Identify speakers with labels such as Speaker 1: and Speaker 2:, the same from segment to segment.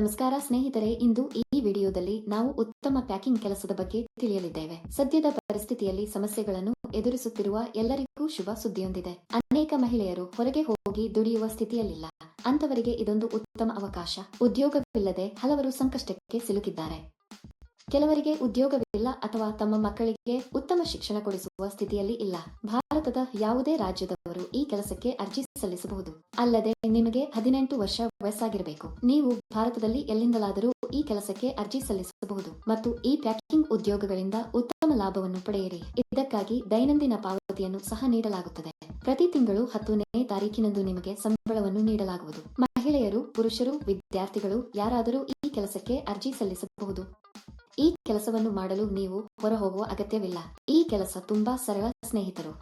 Speaker 1: ನಮಸ್ಕಾರ ಸ್ನೇಹಿತರೆ, ಇಂದು ಈ ವಿಡಿಯೋದಲ್ಲಿ ನಾವು ಉತ್ತಮ ಪ್ಯಾಕಿಂಗ್ ಕೆಲಸದ ಬಗ್ಗೆ ತಿಳಿಯಲಿದ್ದೇವೆ. ಸದ್ಯದ ಪರಿಸ್ಥಿತಿಯಲ್ಲಿ ಸಮಸ್ಯೆಗಳನ್ನು ಎದುರಿಸುತ್ತಿರುವ ಎಲ್ಲರಿಗೂ ಶುಭ ಸುದ್ದಿಯೊಂದಿದೆ. ಅನೇಕ ಮಹಿಳೆಯರು ಹೊರಗೆ ಹೋಗಿ ದುಡಿಯುವ ಸ್ಥಿತಿಯಲ್ಲಿಲ್ಲ. ಅಂತವರಿಗೆ ಇದೊಂದು ಉತ್ತಮ ಅವಕಾಶ. ಉದ್ಯೋಗವಿಲ್ಲದೆ ಹಲವರು ಸಂಕಷ್ಟಕ್ಕೆ ಸಿಲುಕಿದ್ದಾರೆ. ಕೆಲವರಿಗೆ ಉದ್ಯೋಗವಿಲ್ಲ ಅಥವಾ ತಮ್ಮ ಮಕ್ಕಳಿಗೆ ಉತ್ತಮ ಶಿಕ್ಷಣ ಕೊಡಿಸುವ ಸ್ಥಿತಿಯಲ್ಲಿ ಇಲ್ಲ. ಭಾರತದ ಯಾವುದೇ ರಾಜ್ಯದವರು ಈ ಕೆಲಸಕ್ಕೆ ಅರ್ಜಿ ಸಲ್ಲಿಸಬಹುದು. ಅಲ್ಲದೆ ನಿಮಗೆ ಹದಿನೆಂಟು ವರ್ಷ ವಯಸ್ಸಾಗಿರಬೇಕು. ನೀವು ಭಾರತದಲ್ಲಿ ಎಲ್ಲಿಂದಲಾದರೂ ಈ ಕೆಲಸಕ್ಕೆ ಅರ್ಜಿ ಸಲ್ಲಿಸಬಹುದು ಮತ್ತು ಈ ಪ್ಯಾಕಿಂಗ್ ಉದ್ಯೋಗಗಳಿಂದ ಉತ್ತಮ ಲಾಭವನ್ನು ಪಡೆಯಿರಿ. ಇದಕ್ಕಾಗಿ ದೈನಂದಿನ ಪಾವತಿಯನ್ನು ಸಹ ನೀಡಲಾಗುತ್ತದೆ. ಪ್ರತಿ ತಿಂಗಳು ಹತ್ತನೇ ತಾರೀಕಿನಂದು ನಿಮಗೆ ಸಂಬಳವನ್ನು ನೀಡಲಾಗುವುದು. ಮಹಿಳೆಯರು, ಪುರುಷರು, ವಿದ್ಯಾರ್ಥಿಗಳು ಯಾರಾದರೂ ಈ ಕೆಲಸಕ್ಕೆ ಅರ್ಜಿ ಸಲ್ಲಿಸಬಹುದು. ಈ ಕೆಲಸವನ್ನು ಮಾಡಲು ನೀವು ಹೊರ ಹೋಗುವ ಅಗತ್ಯವಿಲ್ಲ. ಈ ಕೆಲಸ ತುಂಬಾ ಸರಳ, ಸ್ನೇಹಿತರು.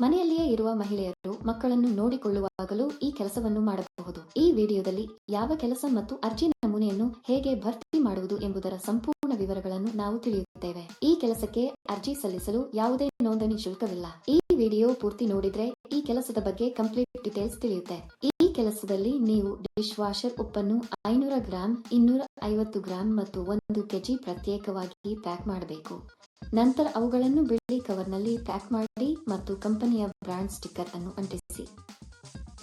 Speaker 1: ಮನೆಯಲ್ಲಿಯೇ ಇರುವ ಮಹಿಳೆಯರು ಮಕ್ಕಳನ್ನು ನೋಡಿಕೊಳ್ಳುವಾಗಲೂ ಈ ಕೆಲಸವನ್ನು ಮಾಡಬಹುದು. ಈ ವಿಡಿಯೋದಲ್ಲಿ ಯಾವ ಕೆಲಸ ಮತ್ತು ಅರ್ಜಿ ನಮೂನೆಯನ್ನು ಹೇಗೆ ಭರ್ತಿ ಮಾಡುವುದು ಎಂಬುದರ ಸಂಪೂರ್ಣ ವಿವರಗಳನ್ನು ನಾವು ತಿಳಿಯುತ್ತೇವೆ. ಈ ಕೆಲಸಕ್ಕೆ ಅರ್ಜಿ ಸಲ್ಲಿಸಲು ಯಾವುದೇ ನೋಂದಣಿ ಶುಲ್ಕವಿಲ್ಲ. ಈ ವಿಡಿಯೋ ಪೂರ್ತಿ ನೋಡಿದ್ರೆ ಈ ಕೆಲಸದ ಬಗ್ಗೆ ಕಂಪ್ಲೀಟ್ ಡೀಟೇಲ್ಸ್ ತಿಳಿಯುತ್ತೆ. ಕೆಲಸದಲ್ಲಿ ನೀವು ಡಿಶ್ ವಾಷರ್ ಉಪ್ಪನ್ನು ಐನೂರ ಗ್ರಾಂ ಇನ್ನೂರ ಐವತ್ತು ಗ್ರಾಂ ಮತ್ತು ಒಂದು ಕೆಜಿ ಪ್ರತ್ಯೇಕವಾಗಿ ಪ್ಯಾಕ್ ಮಾಡಬೇಕು. ನಂತರ ಅವುಗಳನ್ನು ಬಿಳಿ ಕವರ್ನಲ್ಲಿ ಪ್ಯಾಕ್ ಮಾಡಿ ಮತ್ತು ಕಂಪನಿಯ ಬ್ರಾಂಡ್ ಸ್ಟಿಕ್ಕರ್ ಅನ್ನು ಅಂಟಿಸಿ.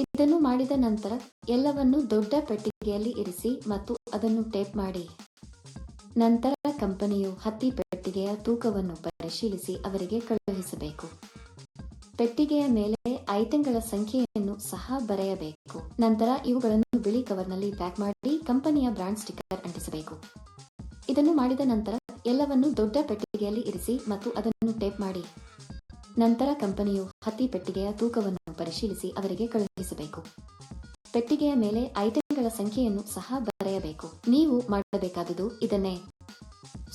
Speaker 1: ಇದನ್ನು ಮಾಡಿದ ನಂತರ ಎಲ್ಲವನ್ನು ದೊಡ್ಡ ಪೆಟ್ಟಿಗೆಯಲ್ಲಿ ಇರಿಸಿ ಮತ್ತು ಅದನ್ನು ಟೇಪ್ ಮಾಡಿ. ನಂತರ ಕಂಪನಿಯು ಹತ್ತಿ ಪೆಟ್ಟಿಗೆಯ ತೂಕವನ್ನು ಪರಿಶೀಲಿಸಿ ಅವರಿಗೆ ಕಳುಹಿಸಬೇಕು. ಪೆಟ್ಟಿಗೆಯ ಮೇಲೆ ಐಟಂಗಳ ಸಂಖ್ಯೆಯನ್ನು ಸಹ ಬರೆಯಬೇಕು. ನಂತರ ಇವುಗಳನ್ನು ಬಿಳಿ ಕವರ್ನಲ್ಲಿ ಪ್ಯಾಕ್ ಮಾಡಿ ಕಂಪನಿಯ ಬ್ರಾಂಡ್ ಸ್ಟಿಕ್ಕರ್ ಅಂಟಿಸಬೇಕು. ಇದನ್ನು ಮಾಡಿದ ನಂತರ ಎಲ್ಲವನ್ನು ದೊಡ್ಡ ಪೆಟ್ಟಿಗೆಯಲ್ಲಿ ಇರಿಸಿ ಮತ್ತು ಅದನ್ನು ಟೇಪ್ ಮಾಡಿ. ನಂತರ ಕಂಪನಿಯು ಹತ್ತಿ ಪೆಟ್ಟಿಗೆಯ ತೂಕವನ್ನು ಪರಿಶೀಲಿಸಿ ಅವರಿಗೆ ಕಳುಹಿಸಬೇಕು. ಪೆಟ್ಟಿಗೆಯ ಮೇಲೆ ಐಟಂಗಳ ಸಂಖ್ಯೆಯನ್ನು ಸಹ ಬರೆಯಬೇಕು. ನೀವು ಮಾಡಬೇಕಾದುದು ಇದನ್ನೇ.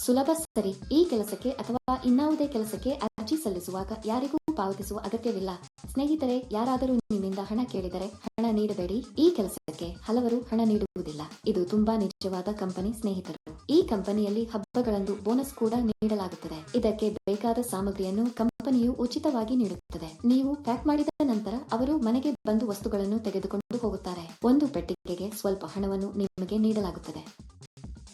Speaker 1: ಸುಲಭ ಸರಿ. ಈ ಕೆಲಸಕ್ಕೆ ಅಥವಾ ಇನ್ನಾವುದೇ ಕೆಲಸಕ್ಕೆ ಅರ್ಜಿ ಸಲ್ಲಿಸುವಾಗ ಯಾರಿಗೂ ಪಾವತಿಸುವ ಅಗತ್ಯವಿಲ್ಲ. ಸ್ನೇಹಿತರೆ, ಯಾರಾದರೂ ನಿಮ್ಮಿಂದ ಹಣ ಕೇಳಿದರೆ ಹಣ ನೀಡಬೇಡಿ. ಈ ಕೆಲಸಕ್ಕೆ ಹಲವರು ಹಣ ನೀಡುವುದಿಲ್ಲ. ಇದು ತುಂಬಾ ನಿಜವಾದ ಕಂಪನಿ ಸ್ನೇಹಿತರು. ಈ ಕಂಪನಿಯಲ್ಲಿ ಹಬ್ಬಗಳಂದು ಬೋನಸ್ ಕೂಡ ನೀಡಲಾಗುತ್ತದೆ. ಇದಕ್ಕೆ ಬೇಕಾದ ಸಾಮಗ್ರಿಯನ್ನು ಕಂಪನಿಯು ಉಚಿತವಾಗಿ ನೀಡುತ್ತದೆ. ನೀವು ಪ್ಯಾಕ್ ಮಾಡಿದ ನಂತರ ಅವರು ಮನೆಗೆ ಬಂದು ವಸ್ತುಗಳನ್ನು ತೆಗೆದುಕೊಂಡು ಹೋಗುತ್ತಾರೆ. ಒಂದು ಪೆಟ್ಟಿಗೆಗೆ ಸ್ವಲ್ಪ ಹಣವನ್ನು ನಿಮಗೆ ನೀಡಲಾಗುತ್ತದೆ.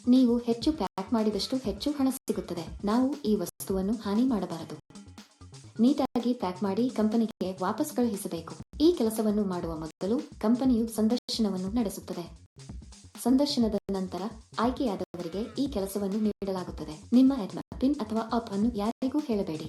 Speaker 1: ನೀವು ಹೆಚ್ಚು ಪ್ಯಾಕ್ ಮಾಡಿದಷ್ಟು ಹೆಚ್ಚು ಹಣ ಸಿಗುತ್ತದೆ. ನಾವು ಈ ವಸ್ತುವನ್ನು ಹಾನಿ ಮಾಡಬಾರದು. ನೀಟಾಗಿ ಪ್ಯಾಕ್ ಮಾಡಿ ಕಂಪನಿಗೆ ವಾಪಸ್ ಕಳುಹಿಸಬೇಕು. ಈ ಕೆಲಸವನ್ನು ಮಾಡುವ ಮೊದಲು ಕಂಪನಿಯು ಸಂದರ್ಶನವನ್ನು ನಡೆಸುತ್ತದೆ. ಸಂದರ್ಶನದ ನಂತರ ಆಯ್ಕೆಯಾದವರಿಗೆ ಈ ಕೆಲಸವನ್ನು ನೀಡಲಾಗುತ್ತದೆ. ನಿಮ್ಮ ಎಡ್ಮ ಪಿನ್ ಅಥವಾ ಅಪ್ ಅನ್ನು ಯಾರಿಗೂ ಹೇಳಬೇಡಿ.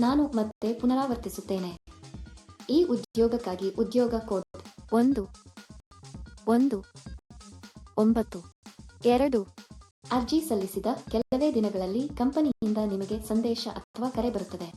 Speaker 1: ನಾನು ಮತ್ತೆ ಪುನರಾವರ್ತಿಸುತ್ತೇನೆ. ಈ ಉದ್ಯೋಗಕ್ಕಾಗಿ ಉದ್ಯೋಗ ಕೋಡ್ ಒಂದು ಒಂದು, ಒಂಬತ್ತು, ಎರಡು ಅರ್ಜಿ ಸಲ್ಲಿಸಿದ ಕೆಲವೇ ದಿನಗಳಲ್ಲಿ ಕಂಪನಿಯಿಂದ ನಿಮಗೆ ಸಂದೇಶ ಅಥವಾ ಕರೆ ಬರುತ್ತದೆ.